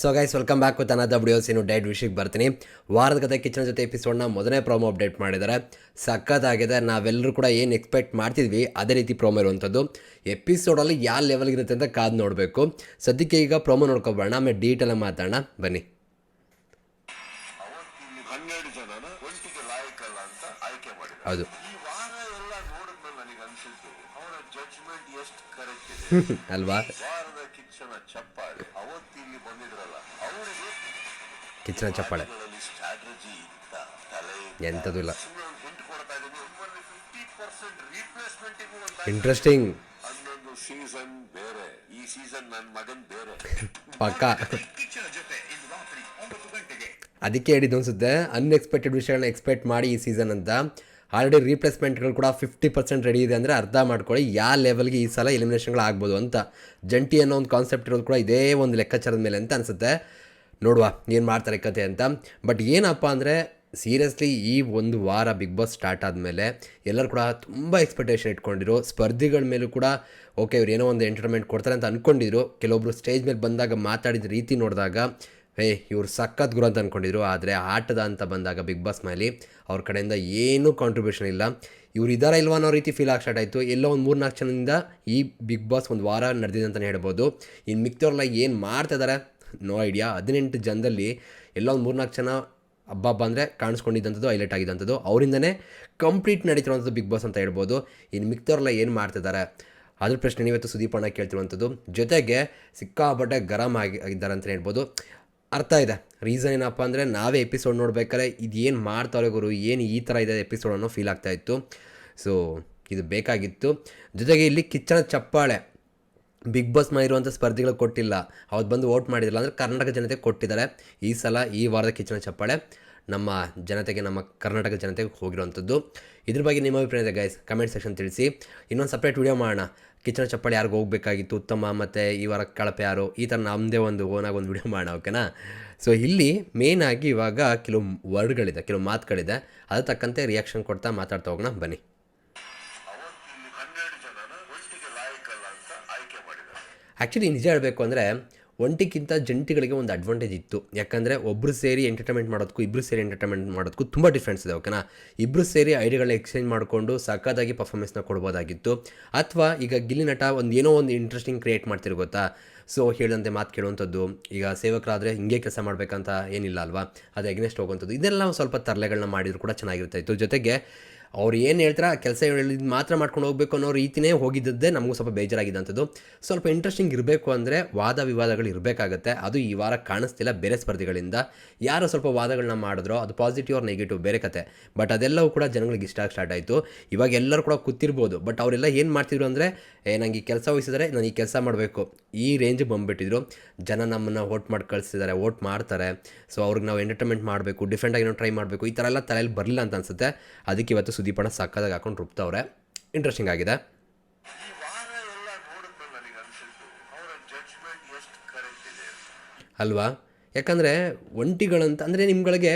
So guys welcome back with ಅನದ videos ಇನ್ನು diet ವಿಷಯಕ್ಕೆ ಬರ್ತೀನಿ. ವಾರದ ಕತೆ ಕಿಚನ್ ಜೊತೆ ಎಪಿಸೋಡ್ನ ಮೊದಲನೇ ಪ್ರೋಮೋ ಅಪ್ಡೇಟ್ ಮಾಡಿದ್ದಾರೆ. ಸಖತ್ತಾಗಿದೆ. ನಾವೆಲ್ಲರೂ ಕೂಡ ಏನು ಎಕ್ಸ್ಪೆಕ್ಟ್ ಮಾಡ್ತಿದ್ವಿ, ಅದೇ ರೀತಿ ಪ್ರೋಮೋ ಇರುವಂಥದ್ದು ಎಪಿಸೋಡಲ್ಲಿ ಯಾವ ಲೆವೆಲ್ಗಿರುತ್ತೆ ಅಂತ ಕಾದು ನೋಡಬೇಕು. ಸದ್ಯಕ್ಕೆ ಈಗ ಪ್ರೋಮೋ ನೋಡ್ಕೊಬೋಣ ಆಮೇಲೆ ಡೀಟೇಲಾಗಿ ಮಾತಾಡೋಣ. ಬನ್ನಿ. ಹನ್ನೆರಡು ಜನನ ಒಂಟಿಗೆ ಲಾಯಕಲ್ಲ ಅಂತ ಆಯ್ಕೆ ಮಾಡಿದ್ರು ಹೌದು. ಈ ವಾರ ಎಲ್ಲ ನೋಡಿದ್ಮೇಲೆ ನನಗೆ ಅನ್ಸಿದ್ದು ಅವರ ಜಡ್ಜ್ಮೆಂಟ್ ಎಷ್ಟು ಕರೆಕ್ಟ್ ಇದೆ? ಅಲ್ವಾ? ವಾರದ ಕಿಚ್ಚನ ಚಪ್ಪಾಳೆ. ಅವತ್ತಿಲ್ಲಿ ಬಂದಿದ್ರಲ್ಲ ಅವರಿಗೆ ಕಿಚನ್ ಚಪ್ಪಾಳೆ. ಸ್ಟ್ರಾಟಜಿ ಇತ್ತ ತಲೆ ಎಂಥದ್ದು ಇಲ್ಲ. ಹಿಂಟ್ ಕೊಡ್ತಾ ಇದ್ದೀನಿ. ಫಿಫ್ಟಿ ಪರ್ಸೆಂಟ್ ರೀಪ್ಲೇಸ್ಮೆಂಟಿಗೂ ಅಂತ ಇಂಟ್ರೆಸ್ಟಿಂಗ್ ಹನ್ನೊಂದು ಸೀಸನ್ ಬೇರೆ. ಈ ಸೀಸನ್ ನನ್ನ ಮಗನ್ ಬೇರೆ. ಪಕ್ಕ. ಕಿಚ್ಚನ ಜೊತೆ ಇಂದು ರಾತ್ರಿ ಒಂಬತ್ತು ಅದಕ್ಕೆ ಹೇಳಿದ್ದು ಅನಿಸುತ್ತೆ ಅನ್ಎಕ್ಸ್ಪೆಕ್ಟೆಡ್ ವಿಷಯಗಳನ್ನ ಎಕ್ಸ್ಪೆಕ್ಟ್ ಮಾಡಿ ಈ ಸೀಸನ್ ಅಂತ. ಆಲ್ರೆಡಿ ರೀಪ್ಲೇಸ್ಮೆಂಟ್ಗಳು ಕೂಡ ಫಿಫ್ಟಿ ಪರ್ಸೆಂಟ್ ರೆಡಿ ಇದೆ ಅಂದರೆ ಅರ್ಧ ಮಾಡ್ಕೊಳ್ಳಿ, ಯಾವ ಲೆವೆಲ್ಗೆ ಈ ಸಲ ಎಲಿಮಿನೇಷನ್ಗಳು ಆಗ್ಬೋದು ಅಂತ. ಜಂಟಿ ಅನ್ನೋ ಒಂದು ಕಾನ್ಸೆಪ್ಟ್ ಇರೋದು ಕೂಡ ಇದೇ ಒಂದು ಲೆಕ್ಕಾಚಾರದ ಮೇಲೆ ಅಂತ ಅನಿಸುತ್ತೆ. ನೋಡುವ ಏನು ಮಾಡ್ತಾರೆ ಕತೆ ಅಂತ. ಬಟ್ ಏನಪ್ಪ ಅಂದರೆ ಸೀರಿಯಸ್ಲಿ ಈ ಒಂದು ವಾರ ಬಿಗ್ ಬಾಸ್ ಸ್ಟಾರ್ಟ್ ಆದಮೇಲೆ ಎಲ್ಲರೂ ಕೂಡ ತುಂಬ ಎಕ್ಸ್ಪೆಕ್ಟೇಷನ್ ಇಟ್ಕೊಂಡಿದ್ರು. ಸ್ಪರ್ಧಿಗಳ ಮೇಲೂ ಕೂಡ ಓಕೆ ಇವ್ರು ಏನೋ ಒಂದು ಎಂಟರ್ಟೈನ್ಮೆಂಟ್ ಕೊಡ್ತಾರೆ ಅಂತ ಅಂದ್ಕೊಂಡಿದ್ರು ಕೆಲವೊಬ್ರು ಸ್ಟೇಜ್ ಮೇಲೆ ಬಂದಾಗ ಮಾತಾಡಿದ ರೀತಿ ನೋಡಿದಾಗ ಏ, ಇವ್ರು ಸಖತ್ ಗುರು ಅಂತ ಅಂದ್ಕೊಂಡಿದ್ರು ಆದರೆ ಆಟದ ಅಂತ ಬಂದಾಗ ಬಿಗ್ ಬಾಸ್ ಮೇಲೆ ಅವ್ರ ಕಡೆಯಿಂದ ಏನೂ ಕಾಂಟ್ರಿಬ್ಯೂಷನ್ ಇಲ್ಲ. ಇವ್ರು ಇದಾರ ಇಲ್ವಾ ಅನ್ನೋ ರೀತಿ ಫೀಲ್ ಆಗಿ ಸ್ಟಾರ್ಟ್ ಆಯಿತು. ಎಲ್ಲೋ ಒಂದು ಮೂರು ನಾಲ್ಕು ಜನದಿಂದ ಈ ಬಿಗ್ ಬಾಸ್ ಒಂದು ವಾರ ನಡೆದಿದೆ ಅಂತಲೇ ಹೇಳ್ಬೋದು. ಇನ್ನು ಮಿಕ್ತವ್ರೆಲ್ಲ ಏನು ಮಾಡ್ತಾ ಇದ್ದಾರೆ ನೋ ಐಡಿಯಾ ಹದಿನೆಂಟು ಜನದಲ್ಲಿ ಎಲ್ಲೋ ಒಂದು ಮೂರ್ನಾಲ್ಕು ಜನ ಹಬ್ಬ ಹಬ್ಬ ಅಂದರೆ ಕಾಣಿಸ್ಕೊಂಡಿದ್ದಂಥದ್ದು ಹೈಲೈಟ್ ಆಗಿದ್ದಂಥದ್ದು. ಅವರಿಂದನೇ ಕಂಪ್ಲೀಟ್ ನಡೀತಿರುವಂಥದ್ದು ಬಿಗ್ ಬಾಸ್ ಅಂತ ಹೇಳ್ಬೋದು. ಇನ್ನು ಮಿಕ್ತವ್ರೆಲ್ಲ ಏನು ಮಾಡ್ತಿದ್ದಾರೆ ಅದ್ರ ಪ್ರಶ್ನೆ ನೀವತ್ತು ಸುದೀಪಣ್ಣ ಕೇಳ್ತಿರುವಂಥದ್ದು. ಜೊತೆಗೆ ಸಿಕ್ಕಾಪಟ್ಟೆ ಗರಂ ಆಗಿ ಆಗಿದ್ದಾರೆ ಅಂತ ಹೇಳ್ಬೋದು. ಅರ್ಥ ಇದೆ. ರೀಸನ್ ಏನಪ್ಪ ಅಂದರೆ ನಾವೇ ಎಪಿಸೋಡ್ ನೋಡ್ಬೇಕಾದ್ರೆ ಇದು ಏನು ಮಾಡ್ತಾರೆ ಗುರು? ಏನು ಈ ಥರ ಇದೆ ಎಪಿಸೋಡ್ ಅನ್ನೋ ಫೀಲ್ ಆಗ್ತಾ ಇತ್ತು. ಸೊ ಇದು ಬೇಕಾಗಿತ್ತು. ಜೊತೆಗೆ ಇಲ್ಲಿ ಕಿಚ್ಚನ ಚಪ್ಪಾಳೆ. ಬಿಗ್ ಬಾಸ್ ಇರುವಂಥ ಸ್ಪರ್ಧಿಗಳು ಕೊಟ್ಟಿಲ್ಲ. ಅವತ್ತು ಬಂದು ವೋಟ್ ಮಾಡಿದಿಲ್ಲ ಅಂದರೆ ಕರ್ನಾಟಕ ಜನತೆ ಕೊಟ್ಟಿದ್ದಾರೆ. ಈ ಸಲ ಈ ವಾರದ ಕಿಚ್ಚನ ಚಪ್ಪಾಳೆ ನಮ್ಮ ಜನತೆಗೆ, ನಮ್ಮ ಕರ್ನಾಟಕ ಜನತೆಗೆ ಹೋಗಿರುವಂಥದ್ದು ಇದ್ರ ಬಗ್ಗೆ ನಿಮ್ಮ ಅಭಿಪ್ರಾಯ ಇದೆ ಗೈಸ್ ಕಮೆಂಟ್ ಸೆಕ್ಷನ್ ತಿಳಿಸಿ. ಇನ್ನೊಂದು ಸಪ್ರೇಟ್ ವಿಡಿಯೋ ಮಾಡೋಣ. ಕಿಚನ ಚಪ್ಪಾಳೆ ಯಾರಿಗೂ ಹೋಗಬೇಕಾಗಿತ್ತು ಉತ್ತಮ ಮತ್ತು ಈ ವಾರ ಕಳಪೆ ಯಾರು? ಈ ಥರ ನಮ್ಮದೇ ಒಂದು ಓನಾಗಿ ಒಂದು ವಿಡಿಯೋ ಮಾಡೋಣ ಓಕೆನಾ ಸೊ ಇಲ್ಲಿ ಮೇಯ್ನಾಗಿ ಇವಾಗ ಕೆಲವು ವರ್ಡ್ಗಳಿದೆ ಕೆಲವು ಮಾತುಗಳಿದೆ. ಅದ್ರ ತಕ್ಕಂತೆ ರಿಯಾಕ್ಷನ್ ಕೊಡ್ತಾ ಮಾತಾಡ್ತಾ ಹೋಗೋಣ ಬನ್ನಿ. ಆ್ಯಕ್ಚುಲಿ ನಿಜ ಹೇಳಬೇಕು ಅಂದರೆ ಒಂಟಿಗಿಂತ ಜಂಟಿಗಳಿಗೆ ಒಂದು ಅಡ್ವಾಂಟೇಜ್ ಇತ್ತು. ಯಾಕಂದರೆ ಒಬ್ಬರು ಸೇರಿ ಎಂಟರ್ಟೈನ್ಮೆಂಟ್ ಮಾಡೋದಕ್ಕೂ ಇಬ್ಬರು ಸೇರಿ ಎಂಟರ್ಟೈನ್ಮೆಂಟ್ ಮಾಡೋದಕ್ಕೂ ತುಂಬ ಡಿಫ್ರೆನ್ಸ್ ಇದೆ ಓಕೆನಾ ಇಬ್ಬರು ಸೇರಿ ಐಡಿಯಾಗಳನ್ನ ಎಕ್ಸ್ಚೇಂಜ್ ಮಾಡಿಕೊಂಡು ಸಕ್ಕದಾಗಿ ಪರ್ಫಾರ್ಮೆನ್ಸ್ನ ಕೊಡ್ಬೋದಾಗಿತ್ತು. ಅಥವಾ ಈಗ ಗಿಲ್ಲಿ ನಟ ಒಂದು ಏನೋ ಒಂದು ಇಂಟ್ರೆಸ್ಟಿಂಗ್ ಕ್ರಿಯೇಟ್ ಮಾಡ್ತಿರೋ ಗೊತ್ತಾ? ಸೊ ಹೇಳಿದಂತೆ ಮಾತು ಕೇಳುವಂಥದ್ದು, ಈಗ ಸೇವಕರಾದರೆ ಹಿಂಗೆ ಕೆಲಸ ಮಾಡಬೇಕಂತ ಏನಿಲ್ಲ ಅಲ್ವಾ? ಅದು ಎಗ್ನೆಸ್ಟ್ ಹೋಗುವಂಥದ್ದು, ಇದೆಲ್ಲ ಸ್ವಲ್ಪ ತರಲೆಗಳನ್ನ ಮಾಡಿದ್ರು ಕೂಡ ಚೆನ್ನಾಗಿರ್ತಾಯಿತ್ತು ಜೊತೆಗೆ ಅವ್ರು ಏನು ಹೇಳ್ತಾರೆ ಆ ಕೆಲಸ ಹೇಳಿದ್ ಮಾತ್ರ ಮಾಡ್ಕೊಂಡು ಹೋಗಬೇಕು ಅನ್ನೋ ರೀತಿನೇ ಹೋಗಿದ್ದದ್ದೇ ನಮಗೂ ಸ್ವಲ್ಪ ಬೇಜಾರಾಗಿದ್ದಂಥದ್ದು. ಸ್ವಲ್ಪ ಇಂಟ್ರೆಸ್ಟಿಂಗ್ ಇರಬೇಕು ಅಂದರೆ ವಾದ ವಿವಾದಗಳು ಇರಬೇಕಾಗತ್ತೆ. ಅದು ಈ ವಾರ ಕಾಣಿಸ್ತಿಲ್ಲ ಬೇರೆ ಸ್ಪರ್ಧಿಗಳಿಂದ. ಯಾರು ಸ್ವಲ್ಪ ವಾದಗಳನ್ನ ಮಾಡಿದ್ರೋ ಅದು ಪಾಸಿಟಿವ್ ಆರ್ ನೆಗೆಟಿವ್ ಬೇರೆ ಕತೆ. ಬಟ್ ಅದೆಲ್ಲವೂ ಕೂಡ ಜನಗಳಿಗೆ ಇಷ್ಟ ಆಗಿ ಸ್ಟಾರ್ಟ್ ಆಯಿತು. ಇವಾಗ ಎಲ್ಲರೂ ಕೂಡ ಕೂತಿರ್ಬೋದು. ಬಟ್ ಅವರೆಲ್ಲ ಏನು ಮಾಡ್ತಿದ್ರು ಅಂದರೆ, ಏ, ನಂಗೆ ಈ ಕೆಲಸ ವಹಿಸಿದರೆ, ನಾನು ಈ ಕೆಲಸ ಮಾಡಬೇಕು. ಈ ರೇಂಜ್ ಬಂದುಬಿಟ್ಟಿದ್ರು. ಜನ ನಮ್ಮನ್ನು ವೋಟ್ ಮಾಡಿ ಕಳಿಸ್ತಿದ್ದಾರೆ ವೋಟ್ ಮಾಡ್ತಾರೆ. ಸೊ ಅವ್ರಿಗೆ ನಾವು ಎಂಟರ್ಟೈನ್ಮೆಂಟ್ ಮಾಡಬೇಕು ಡಿಫ್ರೆಂಟಾಗಿ ಏನೋ ಟ್ರೈ ಮಾಡಬೇಕು. ಈ ಥರ ಎಲ್ಲ ತಲೆಯಲ್ಲಿ ಬರಲಿಲ್ಲ ಅಂತ ಅನ್ಸುತ್ತೆ. ಅದಕ್ಕೆ ಇವತ್ತು ಸುದೀಪಣ್ಣ ಸಕ್ಕದಾಗಿ ಹಾಕೊಂಡು ರುಬ್ತವ್ರೆ. ಇಂಟ್ರೆಸ್ಟಿಂಗ್ ಆಗಿದೆ. ಅಲ್ವಾ? ಯಾಕಂದರೆ ಒಂಟಿಗಳಂತ, ಅಂದರೆ ನಿಮ್ಗಳಿಗೆ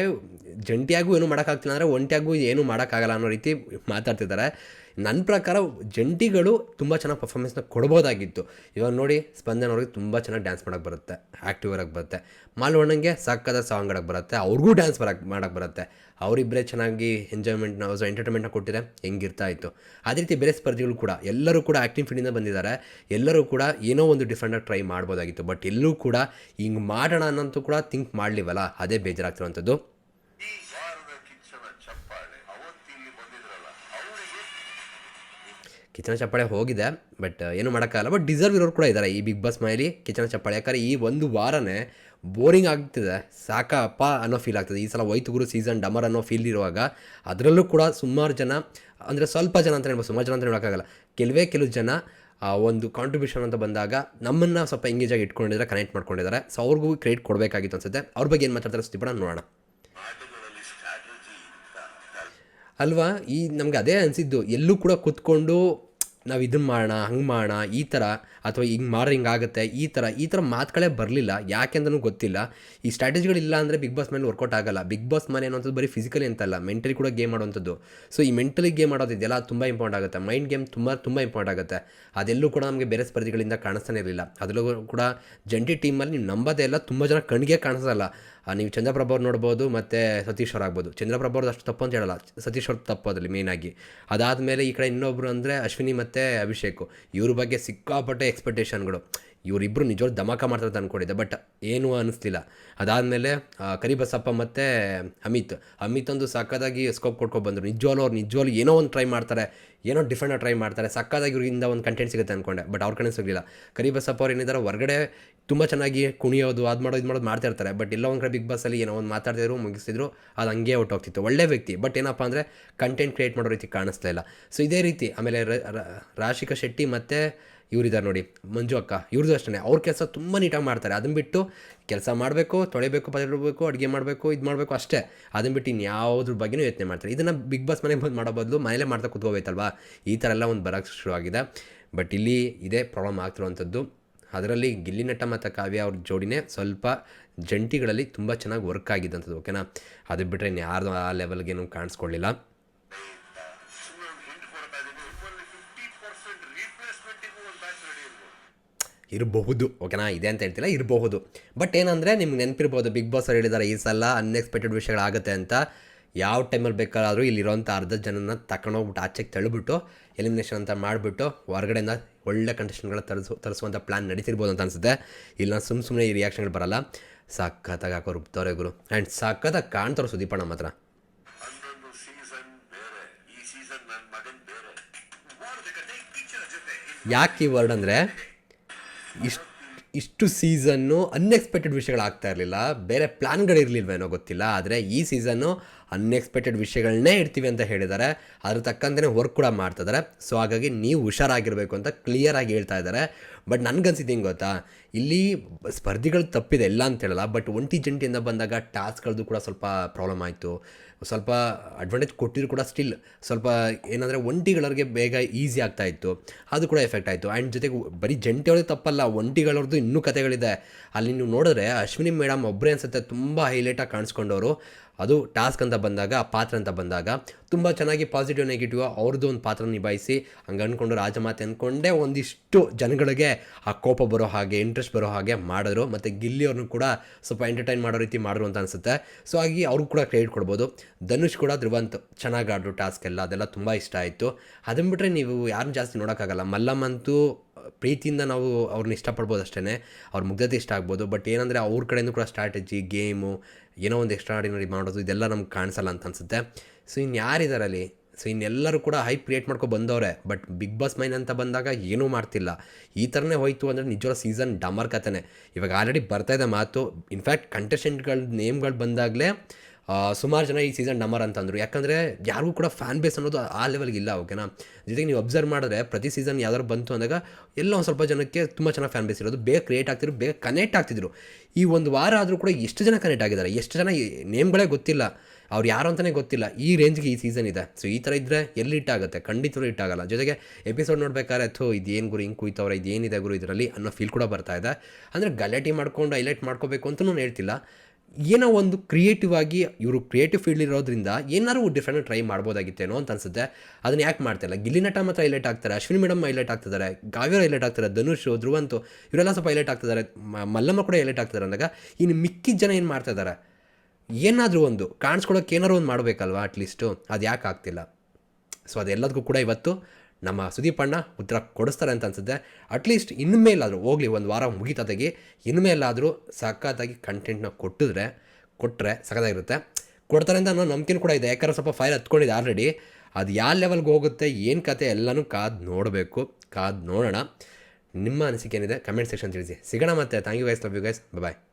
ಜಂಟಿಯಾಗೂ ಏನು ಮಾಡೋಕ್ಕಾಗ್ತಿಲ್ಲ, ಅಂದರೆ ಒಂಟಿಯಾಗೂ ಏನೂ ಮಾಡೋಕ್ಕಾಗಲ್ಲ ಅನ್ನೋ ರೀತಿ ಮಾತಾಡ್ತಿದ್ದಾರೆ. ನನ್ನ ಪ್ರಕಾರ ಜಂಟಿಗಳು ತುಂಬ ಚೆನ್ನಾಗಿ ಪರ್ಫಾರ್ಮೆನ್ಸ್ನ ಕೊಡ್ಬೋದಾಗಿತ್ತು. ಇವಾಗ ನೋಡಿ, ಸ್ಪಂದನ್ ಅವ್ರಿಗೆ ತುಂಬ ಚೆನ್ನಾಗಿ ಡ್ಯಾನ್ಸ್ ಮಾಡೋಕ್ಕೆ ಬರುತ್ತೆ ಆ್ಯಕ್ಟಿವ್ ಆಗಿ ಬರುತ್ತೆ. ಮಾಲ್ವಣ್ಣಂಗೆ ಸಕ್ಕದ ಸಾಂಗ್ ಬರುತ್ತೆ, ಅವ್ರಿಗೂ ಡ್ಯಾನ್ಸ್ ಬರಕ್ಕೆ ಮಾಡೋಕ್ಕೆ ಬರುತ್ತೆ. ಅವರಿಬ್ಬರೇ ಚೆನ್ನಾಗಿ ಎಂಜಾಯ್ಮೆಂಟ್ನ ಎಂಟರ್ಟೈನ್ಮೆಂಟ್ನ ಕೊಟ್ಟಿದೆ, ಹೆಂಗಿರ್ತಾ ಇತ್ತು. ಅದೇ ರೀತಿ ಬೇರೆ ಸ್ಪರ್ಧಿಗಳು ಕೂಡ, ಎಲ್ಲರೂ ಕೂಡ ಆ್ಯಕ್ಟಿಂಗ್ ಫೀಲ್ಡಿಂದ ಬಂದಿದ್ದಾರೆ. ಎಲ್ಲರೂ ಕೂಡ ಏನೋ ಒಂದು ಡಿಫ್ರೆಂಟಾಗಿ ಟ್ರೈ ಮಾಡ್ಬೋದಾಗಿತ್ತು. ಬಟ್ ಎಲ್ಲೂ ಕೂಡ ಹಿಂಗೆ ಮಾಡೋಣ ಅನ್ನೋಂತೂ ಕೂಡ ಥಿಂಕ್ ಮಾಡಲಿವಲ್ಲ, ಅದೇ ಬೇಜಾರಾಗ್ತಿರುವಂಥದ್ದು. ಕಿಚನ ಚಪ್ಪಾಳೆ ಹೋಗಿದೆ ಬಟ್ ಏನು ಮಾಡೋಕ್ಕಾಗಲ್ಲ. ಬಟ್ ಡಿಸರ್ವ್ ಇರೋರು ಕೂಡ ಇದ್ದಾರೆ ಈ ಬಿಗ್ ಬಾಸ್ ಮನೆಯಲ್ಲಿ ಕಿಚನ ಚಪ್ಪಾಳೆ. ಯಾಕಂದರೆ ಈ ಒಂದು ವಾರನೇ ಬೋರಿಂಗ್ ಆಗ್ತಿದೆ. ಸಾಕಪ್ಪ ಅನ್ನೋ ಫೀಲ್ ಆಗ್ತದೆ. ಈ ಸಲ ವೈತು ಗುರು ಸೀಸನ್ ಡಮರ್ ಅನ್ನೋ ಫೀಲ್ ಇರುವಾಗ ಅದರಲ್ಲೂ ಕೂಡ ಸುಮಾರು ಜನ, ಅಂದರೆ ಸ್ವಲ್ಪ ಜನ ಅಂತ ಹೇಳ್ಬೋದು, ಸುಮಾರು ಜನ ಅಂತ ಹೇಳೋಕ್ಕಾಗಲ್ಲ. ಕೆಲವೇ ಕೆಲವು ಜನ ಒಂದು ಕಾಂಟ್ರಿಬ್ಯೂಷನ್ ಅಂತ ಬಂದಾಗ ನಮ್ಮನ್ನು ಸ್ವಲ್ಪ ಎಂಗೇಜ್ ಆಗಿ ಇಟ್ಕೊಂಡಿದ್ದಾರೆ ಕನೆಕ್ಟ್ ಮಾಡ್ಕೊಂಡಿದ್ದಾರೆ ಸೊ ಅವ್ರಿಗೂ ಕ್ರೆಡಿಟ್ ಕೊಡಬೇಕಾಗಿತ್ತು ಅನ್ಸುತ್ತೆ. ಅವ್ರ ಬಗ್ಗೆ ಏನು ಮಾತಾಡ್ತಾರೆ ಸುದೀಪಣ್ಣ ನೋಡೋಣ. ಅಲ್ವಾ? ಈ ನಮ್ಗೆ ಅದೇ ಅನಿಸಿದ್ದು. ಎಲ್ಲೂ ಕೂಡ ಕೂತ್ಕೊಂಡು ನಾವು ಇದನ್ನು ಮಾಡೋಣ ಹಂಗೆ ಮಾಡೋಣ ಈ ಥರ ಅಥವಾ ಹಿಂಗೆ ಮಾಡ್ರೆ ಹಿಂಗಾಗುತ್ತೆ ಈ ಥರ ಈ ಥರ ಮಾತುಗಳೇ ಬರಲಿಲ್ಲ. ಯಾಕೆಂದ್ರೂ ಗೊತ್ತಿಲ್ಲ. ಈ ಸ್ಟ್ರಾಟಜಿಗಳಿಲ್ಲ ಅಂದರೆ ಬಿಗ್ ಬಾಸ್ ಮೇಲೆ ವರ್ಕೌಟ್ ಆಗಲ್ಲ. ಬಿಗ್ ಬಾಸ್ ಮನೆ ಅನ್ನೋಂಥದ್ದು ಬರೀ ಫಿಸಿಕಲಿ ಅಂತಲ್ಲ ಮೆಂಟಲಿ ಕೂಡ ಗೇಮ್ ಮಾಡೋವಂಥದ್ದು ಸೊ ಈ ಮೆಂಟಲಿ ಗೇಮ್ ಮಾಡೋದಿದೆಯಲ್ಲ ತುಂಬ ಇಂಪಾರ್ಟೆಂಟ್ ಆಗುತ್ತೆ. ಮೈಂಡ್ ಗೇಮ್ ತುಂಬ ತುಂಬ ಇಂಪಾರ್ಟೆಂಟ್ ಆಗುತ್ತೆ. ಅದೆಲ್ಲೂ ಕೂಡ ನಮಗೆ ಬೇರೆ ಸ್ಪರ್ಧಿಗಳಿಂದ ಕಾಣಿಸ್ತಾನೆ ಇರಲಿಲ್ಲ. ಅದರಲ್ಲೂ ಕೂಡ ಜಂಟಿ ಟೀಮಲ್ಲಿ ನೀವು ನಂಬೋದೇ ಇಲ್ಲ. ತುಂಬ ಜನ ಕಣ್ಣಿಗೆ ಕಾಣಿಸಲ್ಲ. ನೀವು ಚಂದ್ರಪ್ರಭ ಅವ್ರು ನೋಡ್ಬೋದು ಮತ್ತು ಸತೀಶ್ ಅವ್ರು ಆಗ್ಬೋದು. ಚಂದ್ರಪ್ರಭ ಅವ್ರದ್ದು ಅಷ್ಟು ತಪ್ಪು ಅಂತ ಹೇಳಲ್ಲ. ಸತೀಶ್ ಅವ್ರದ್ದು ತಪ್ಪು ಅದರಲ್ಲಿ ಮೇಯ್ನಾಗಿ ಅದಾದಮೇಲೆ ಈ ಕಡೆ ಇನ್ನೊಬ್ರು ಅಂದರೆ ಅಶ್ವಿನಿ ಮತ್ತು ಅಭಿಷೇಕು. ಇವ್ರ ಬಗ್ಗೆ ಸಿಕ್ಕಾಪಟ್ಟೆ ಎಕ್ಸ್ಪೆಕ್ಟೇಷನ್ಗಳು ಇವರಿಬ್ಬರು ನಿಜವಾಗ್ಲೂ ಧಮಾಕ ಮಾಡ್ತಾರೆ ಅಂದ್ಕೊಂಡಿದ್ದೆ ಬಟ್ ಏನೂ ಅನ್ನಿಸ್ಲಿಲ್ಲ ಅದಾದಮೇಲೆ ಕರಿಬಸಪ್ಪ ಮತ್ತು ಅಮಿತ್. ಅಮಿತ್ ಒಂದು ಸಕ್ಕದಾಗಿ ಸ್ಕೋಪ್ ಕೊಟ್ಕೊಂಡು ಬಂದರು. ನಿಜವಾಗ್ಲೂ ಅವ್ರು ನಿಜವಾಗ್ಲೂ ಏನೋ ಒಂದು ಟ್ರೈ ಮಾಡ್ತಾರೆ, ಏನೋ ಡಿಫ್ರೆಂಟ್ ಟ್ರೈ ಮಾಡ್ತಾರೆ ಸಕ್ಕದಾಗಿ ಇವ್ರಿಂದ ಒಂದು ಕಂಟೆಂಟ್ ಸಿಗುತ್ತೆ ಅಂದ್ಕೊಂಡೆ ಬಟ್ ಅವ್ರ ಕಡೆ ಸಿಗಲಿಲ್ಲ. ಕರಿಬಸಪ್ಪ ಅವ್ರು ಏನಿದ್ದಾರೆ ಹೊರಗಡೆ ತುಂಬ ಚೆನ್ನಾಗಿ ಕುಣಿಯೋದು, ಅದು ಮಾಡೋದು, ಇದು ಮಾಡೋದು ಮಾಡ್ತಾ ಇರ್ತಾರೆ ಬಟ್ ಎಲ್ಲ ಒಂದು ಕಡೆ ಬಿಗ್ ಬಾಸಲ್ಲಿ ಏನೋ ಒಂದು ಮಾತಾಡ್ತಿದ್ರು ಮುಗಿಸಿದ್ರು ಅದು ಹಂಗೆ ಔಟ್ ಹೋಗ್ತಿತ್ತು ಒಳ್ಳೆ ವ್ಯಕ್ತಿ ಬಟ್ ಏನಪ್ಪ ಅಂದರೆ ಕಂಟೆಂಟ್ ಕ್ರಿಯೇಟ್ ಮಾಡೋ ರೀತಿ ಕಾಣಿಸ್ತಾ ಇಲ್ಲ. ಸೊ ಇದೇ ರೀತಿ, ಆಮೇಲೆ ರಾಶಿಕಾ ಶೆಟ್ಟಿ ಮತ್ತು ಇವರಿದ್ದಾರೆ ನೋಡಿ. ಮಂಜು ಅಕ್ಕ ಇವ್ರದ್ದು ಅಷ್ಟೇ ಅವ್ರ ಕೆಲಸ ತುಂಬ ನೀಟಾಗಿ ಮಾಡ್ತಾರೆ. ಅದನ್ನು ಬಿಟ್ಟು ಕೆಲಸ ಮಾಡಬೇಕು, ತೊಳಿಬೇಕು ಪದಬೇಕು ಅಡುಗೆ ಮಾಡಬೇಕು, ಇದು ಮಾಡಬೇಕು ಅಷ್ಟೇ. ಅದನ್ನು ಬಿಟ್ಟು ಇನ್ಯಾವುದ್ರ ಬಗ್ಗೆನೂ ಯೋಚನೆ ಮಾಡ್ತಾರೆ. ಇದನ್ನು ಬಿಗ್ ಬಾಸ್ ಮನೆಗೆ ಬಂದು ಮಾಡೋ ಬದಲು ಮನೇಲೇ ಮಾಡ್ತಾ ಕೂತ್ಕೋಬೇಕಲ್ವಾ ಈ ಥರ ಎಲ್ಲ ಒಂದು ಬರೋಕ್ಕೆ ಶುರುವಾಗಿದೆ. ಬಟ್ ಇಲ್ಲಿ ಇದೇ ಪ್ರಾಬ್ಲಮ್ ಆಗ್ತಿರುವಂಥದ್ದು. ಅದರಲ್ಲಿ ಗಿಲ್ಲಿ ನಟ ಮತ್ತು ಕಾವ್ಯ ಅವ್ರ ಜೋಡಿನೇ ಸ್ವಲ್ಪ ಜಂಟಿಗಳಲ್ಲಿ ತುಂಬ ಚೆನ್ನಾಗಿ ವರ್ಕ್ ಆಗಿದ್ದಂಥದ್ದು, ಓಕೆನಾ? ಅದು ಬಿಟ್ಟರೆ ಇನ್ನು ಯಾರ್ದು ಆ ಲೆವೆಲ್ಗೇನು ಕಾಣಿಸ್ಕೊಳ್ಳಿಲ್ಲ ಇರಬಹುದು ಓಕೆನಾ? ಇದೆ ಅಂತ ಹೇಳ್ತಿಲ್ಲ ಇರಬಹುದು. ಬಟ್ ಏನಂದರೆ ನಿಮ್ಗೆ ನೆನಪಿರ್ಬೋದು ಬಿಗ್ ಬಾಸ್ ಅವ್ರು ಹೇಳಿದ್ದಾರೆ ಈ ಸಲ ಅನ್ಎಕ್ಸ್ಪೆಕ್ಟೆಡ್ ವಿಷಯಗಳಾಗುತ್ತೆ ಅಂತ. ಯಾವ ಟೈಮಲ್ಲಿ ಬೇಕಾದರೂ ಇಲ್ಲಿರೋಂಥ ಅರ್ಧ ಜನನ ತಗೊಂಡೋಗ್ಬಿಟ್ಟು ಆಚೆಗೆ ತಳ್ಳಿಬಿಟ್ಟು ಎಲಿಮಿನೇಷನ್ ಅಂತ ಮಾಡಿಬಿಟ್ಟು ಹೊರಗಡೆಯಿಂದ ಒಳ್ಳೆ ಕಂಡೀಷನ್ಗಳ ತರಿಸು ತರಿಸುವಂಥ ಪ್ಲ್ಯಾನ್ ನಡೀತಿರ್ಬೋದು ಅಂತ ಅನಿಸುತ್ತೆ. ಇಲ್ಲ ಸುಮ್ಮ ಸುಮ್ಮನೆ ಈ ರಿಯಾಕ್ಷನ್ಗಳು ಬರಲ್ಲ. ಸಖತ್ತಾಗಿ ಹಾಕೋ ರುಬ್ತವ್ರೆ ಗುರು. ಆ್ಯಂಡ್ ಸಖತ್ತಾಗಿ ಕಾಣ್ತಾರೆ ಸುದೀಪಣ್ಣ ಮಾತ್ರ ಯಾಕೆ ಈ ವರ್ಡ್ ಅಂದರೆ ಇಷ್ಟು ಇಷ್ಟು ಸೀಸನ್ನು ಅನ್ಎಕ್ಸ್ಪೆಕ್ಟೆಡ್ ವಿಷಯಗಳಾಗ್ತಾ ಇರಲಿಲ್ಲ. ಬೇರೆ ಪ್ಲ್ಯಾನ್ಗಳಿರಲಿಲ್ವೇನೋ ಗೊತ್ತಿಲ್ಲ. ಆದರೆ ಈ ಸೀಸನ್ನು ಅನ್ಎಕ್ಸ್ಪೆಕ್ಟೆಡ್ ವಿಷಯಗಳನ್ನೇ ಇಡ್ತೀವಿ ಅಂತ ಹೇಳಿದ್ದಾರೆ. ಅದ್ರ ತಕ್ಕಂತೆ ವರ್ಕ್ ಕೂಡ ಮಾಡ್ತಿದ್ದಾರೆ. ಸೊ ಹಾಗಾಗಿ ನೀವು ಹುಷಾರಾಗಿರಬೇಕು ಅಂತ ಕ್ಲಿಯರಾಗಿ ಹೇಳ್ತಾ ಇದ್ದಾರೆ. ಬಟ್ ನನಗನ್ಸಿದ್ದು ಹಿಂಗೆ ಗೊತ್ತಾ? ಇಲ್ಲಿ ಸ್ಪರ್ಧಿಗಳು ತಪ್ಪಿದೆ ಎಲ್ಲ ಅಂತ ಹೇಳಲ್ಲ. ಬಟ್ ಒಂಟಿ ಜಂಟಿಯಿಂದ ಬಂದಾಗ ಟಾಸ್ಕ್ಗಳದ್ದು ಕೂಡ ಸ್ವಲ್ಪ ಪ್ರಾಬ್ಲಮ್ ಆಯಿತು. ಸ್ವಲ್ಪ ಅಡ್ವಾಂಟೇಜ್ ಕೊಟ್ಟಿದ್ರು ಕೂಡ ಸ್ಟಿಲ್ ಸ್ವಲ್ಪ ಏನಂದರೆ ಒಂಟಿಗಳವ್ರಿಗೆ ಬೇಗ ಈಸಿ ಆಗ್ತಾ ಇತ್ತು. ಅದು ಕೂಡ ಎಫೆಕ್ಟ್ ಆಯಿತು. ಆ್ಯಂಡ್ ಜೊತೆಗೆ ಬರೀ ಜಂಟಿಯವ್ರಿಗೆ ತಪ್ಪಲ್ಲ, ಒಂಟಿಗಳವ್ರದ್ದು ಇನ್ನೂ ಕತೆಗಳಿದೆ ಅಲ್ಲಿ ನೀವು ನೋಡಿದ್ರೆ ಅಶ್ವಿನಿ ಮೇಡಮ್ ಒಬ್ಬರೇ ಅನ್ಸುತ್ತೆ, ತುಂಬ ಹೈಲೈಟಾಗಿ ಕಾಣಿಸ್ಕೊಂಡವರು. ಅದು ಟಾಸ್ಕ್ ಅಂತ ಬಂದಾಗ, ಪಾತ್ರ ಅಂತ ಬಂದಾಗ ತುಂಬ ಚೆನ್ನಾಗಿ ಪಾಸಿಟಿವ್ ನೆಗೆಟಿವ್ ಅವ್ರದ್ದು ಒಂದು ಪಾತ್ರ ನಿಭಾಯಿಸಿ ಹಂಗೆ ಅಂದ್ಕೊಂಡು ರಾಜಮಾತೆ ಅಂದ್ಕೊಂಡೇ ಒಂದಿಷ್ಟು ಜನಗಳಿಗೆ ಆ ಕೋಪ ಬರೋ ಹಾಗೆ ಇಂಟ್ರೆಸ್ಟ್ ಬರೋ ಹಾಗೆ ಮಾಡಿದ್ರು. ಮತ್ತು ಗಿಲ್ಲಿಯವ್ರನ್ನೂ ಕೂಡ ಸ್ವಲ್ಪ ಎಂಟರ್ಟೈನ್ ಮಾಡೋ ರೀತಿ ಮಾಡಿದ್ರು ಅಂತ ಅನಿಸುತ್ತೆ. ಸೊ ಹಾಗೆ ಅವ್ರಿಗೂ ಕೂಡ ಕ್ರೆಡಿಟ್ ಕೊಡ್ಬೋದು. ಧನುಷ್ ಕೂಡ ಧ್ರುವಂತ್ ಚೆನ್ನಾಗಿ ಆಡ್ರು ಟಾಸ್ಕ್ ಎಲ್ಲ, ಅದೆಲ್ಲ ತುಂಬ ಇಷ್ಟ ಆಯಿತು. ಅದನ್ನು ಬಿಟ್ಟರೆ ನೀವು ಯಾರನ್ನ ಜಾಸ್ತಿ ನೋಡೋಕ್ಕಾಗಲ್ಲ. ಮಲ್ಲಮ್ಮಂತೂ ಪ್ರೀತಿಯಿಂದ ನಾವು ಅವ್ರನ್ನ ಇಷ್ಟಪಡ್ಬೋದು ಅಷ್ಟೇ ಅವ್ರ ಮುಗ್ಧತೆ ಇಷ್ಟ ಆಗ್ಬೋದು. ಬಟ್ ಏನಂದರೆ ಅವ್ರ ಕಡೆಯಿಂದ ಕೂಡ ಸ್ಟ್ರಾಟಜಿ ಗೇಮು ಏನೋ ಒಂದು ಎಕ್ಸ್ಟ್ರಾ ಆರ್ಡಿನರಿ ಮಾಡೋದು, ಇದೆಲ್ಲ ನಮ್ಗೆ ಕಾಣಿಸಲ್ಲ ಅಂತ ಅನಿಸುತ್ತೆ. ಸೊ ಇನ್ನು ಯಾರಿದಾರಲ್ಲಿ ಸೊ ಇನ್ನೆಲ್ಲರೂ ಕೂಡ ಹೈಪ್ ಕ್ರಿಯೇಟ್ ಮಾಡ್ಕೊ ಬಂದವ್ರೆ. ಬಟ್ ಬಿಗ್ ಬಾಸ್ ಮೈನ್ ಅಂತ ಬಂದಾಗ ಏನೂ ಮಾಡ್ತಿಲ್ಲ. ಈ ಥರನೇ ಹೋಯಿತು ಅಂದರೆ ನಿಜವಾದ ಸೀಸನ್ ಡಮರ್ ಕಥೆನೇ ಇವಾಗ ಆಲ್ರೆಡಿ ಬರ್ತಾ ಇದೆ ಮಾತು. ಇನ್ಫ್ಯಾಕ್ಟ್ ಕಂಟೆಸ್ಟೆಂಟ್ಗಳ ನೇಮ್ಗಳು ಬಂದಾಗಲೇ ಸುಮಾರು ಜನ ಈ ಸೀಸನ್ ಡಮರ್ ಅಂತಂದರು ಯಾಕಂದರೆ ಯಾರಿಗೂ ಕೂಡ ಫ್ಯಾನ್ ಬೇಸ್ ಅನ್ನೋದು ಆ ಲೆವೆಲ್ಗೆ ಇಲ್ಲ ಓಕೆನಾ ಜೊತೆಗೆ ನೀವು ಅಬ್ಸರ್ವ್ ಮಾಡಿದ್ರೆ ಪ್ರತಿ ಸೀಸನ್ ಯಾವ್ದಾದ್ರು ಬಂತು ಅಂದಾಗ ಎಲ್ಲ ಒಂದು ಸ್ವಲ್ಪ ಜನಕ್ಕೆ ತುಂಬ ಚೆನ್ನಾಗಿ ಫ್ಯಾನ್ ಬೇಸ್ ಇರೋದು. ಬೇಗ ಕ್ರಿಯೇಟ್ ಆಗ್ತಿದ್ರು, ಬೇಗ ಕನೆಕ್ಟ್ ಆಗ್ತಿದ್ರು. ಈ ಒಂದು ವಾರ ಆದರೂ ಕೂಡ ಎಷ್ಟು ಜನ ಕನೆಕ್ಟ್ ಆಗಿದ್ದಾರೆ? ಎಷ್ಟು ಜನ ನೇಮ್ಗಳೇ ಗೊತ್ತಿಲ್ಲ. ಅವ್ರು ಯಾರು ಅಂತಲೇ ಗೊತ್ತಿಲ್ಲ. ಈ ರೇಂಜ್ಗೆ ಈ ಸೀಸನ್ ಇದೆ. ಸೊ ಈ ಥರ ಇದ್ದರೆ ಎಲ್ಲಿ ಇಟ್ಟಾಗುತ್ತೆ? ಖಂಡಿತವೂ ಇಟ್ಟಾಗಲ್ಲ. ಜೊತೆಗೆ ಎಪಿಸೋಡ್ ನೋಡ್ಬೇಕಾದ್ರೆ, ಥೋ, ಇದೇನು ಗುರು, ಹಿಂಗೆ ಕುಯ್ತವ್ರೆ, ಇದೇನಿದೆ ಗುರು ಇದರಲ್ಲಿ ಅನ್ನೋ ಫೀಲ್ ಕೂಡ ಬರ್ತಾ ಇದೆ. ಅಂದರೆ ಗಲಾಟೆ ಮಾಡ್ಕೊಂಡು ಹೈಲೈಟ್ ಮಾಡ್ಕೋಬೇಕು ಅಂತಲೂ ಹೇಳ್ತಿಲ್ಲ. ಏನೋ ಒಂದು ಕ್ರಿಯೇಟಿವ್ ಆಗಿ ಇವರು ಕ್ರಿಯೇಟಿವ್ ಫೀಲ್ಡ್ ಇರೋದ್ರಿಂದ ಏನಾದ್ರು ಡಿಫ್ರೆಂಟ್ ಟ್ರೈ ಮಾಡ್ಬೋದಾಗಿತ್ತೇನೋ ಅಂತ ಅನ್ಸುತ್ತೆ. ಅದನ್ನ ಯಾಕೆ ಮಾಡ್ತಿಲ್ಲ ಗಿಲ್ಲಿ ನಟ ಮಾತ್ರ ಹೈಲೈಟ್ ಆಗ್ತಾರೆ, ಅಶ್ವಿನಿ ಮೇಡಮ್ ಹೈಲೈಟ್ ಆಗ್ತಿದ್ದಾರೆ ಕಾವ್ಯ ಹೈಲೈಟ್ ಆಗ್ತಾರೆ ಧನುಷ್, ಧ್ರುವಂತು ಇವರೆಲ್ಲ ಸ್ವಲ್ಪ ಹೈಲೈಟ್ ಆಗ್ತಿದ್ದಾರೆ ಮಲ್ಲಮ್ಮ ಕೂಡ ಹೈಲೈಟ್ ಆಗ್ತಿದ್ದಾರೆ ಅಂದಾಗ ಇನ್ನು ಮಿಕ್ಕಿದ ಜನ ಏನು ಮಾಡ್ತಾ ಇದ್ದಾರೆ ಏನಾದರೂ ಒಂದು ಕಾಣಿಸ್ಕೊಳಕ್ಕೆ ಏನಾದ್ರು ಒಂದು ಮಾಡಬೇಕಲ್ವಾ ಅಟ್ಲೀಸ್ಟು ಅದು ಯಾಕೆ ಆಗ್ತಿಲ್ಲ? ಸೊ ಅದೆಲ್ಲದಕ್ಕೂ ಕೂಡ ಇವತ್ತು ನಮ್ಮ ಸುದೀಪಣ್ಣ ಉತ್ತರ ಕೊಡಿಸ್ತಾರೆ ಅಂತ ಅನ್ಸುತ್ತೆ. ಅಟ್ಲೀಸ್ಟ್ ಇನ್ಮೇಲಾದರೂ ಹೋಗಲಿ, ಒಂದು ವಾರ ಮುಗಿತದಾಗಿ ಇನ್ಮೇಲಾದರೂ ಸಖತ್ತಾಗಿ ಕಂಟೆಂಟ್ನ ಕೊಟ್ಟಿದ್ರೆ ಕೊಟ್ಟರೆ ಸಖತ್ತಾಗಿರುತ್ತೆ. ಕೊಡ್ತಾರೆ ಅಂತ ಅನ್ನೋ ನಂಬಿಕೆ ಕೂಡ ಇದೆ. ಯಾಕಂದ್ರೆ ಸ್ವಲ್ಪ ಫೈಲ್ ಹತ್ಕೊಂಡಿದೆ ಆಲ್ರೆಡಿ ಅದು ಯಾವ ಲೆವೆಲ್ಗೆ ಹೋಗುತ್ತೆ, ಏನು ಕತೆ ಎಲ್ಲನೂ ಕಾದು ನೋಡಬೇಕು. ಕಾದು ನೋಡೋಣ. ನಿಮ್ಮ ಅನಿಸಿಕೆ ಏನಿದೆ ಕಮೆಂಟ್ ಸೆಕ್ಷನ್ ತಿಳಿಸಿ. ಸಿಗೋಣ ಮತ್ತೆ. Thank you guys love you guys bye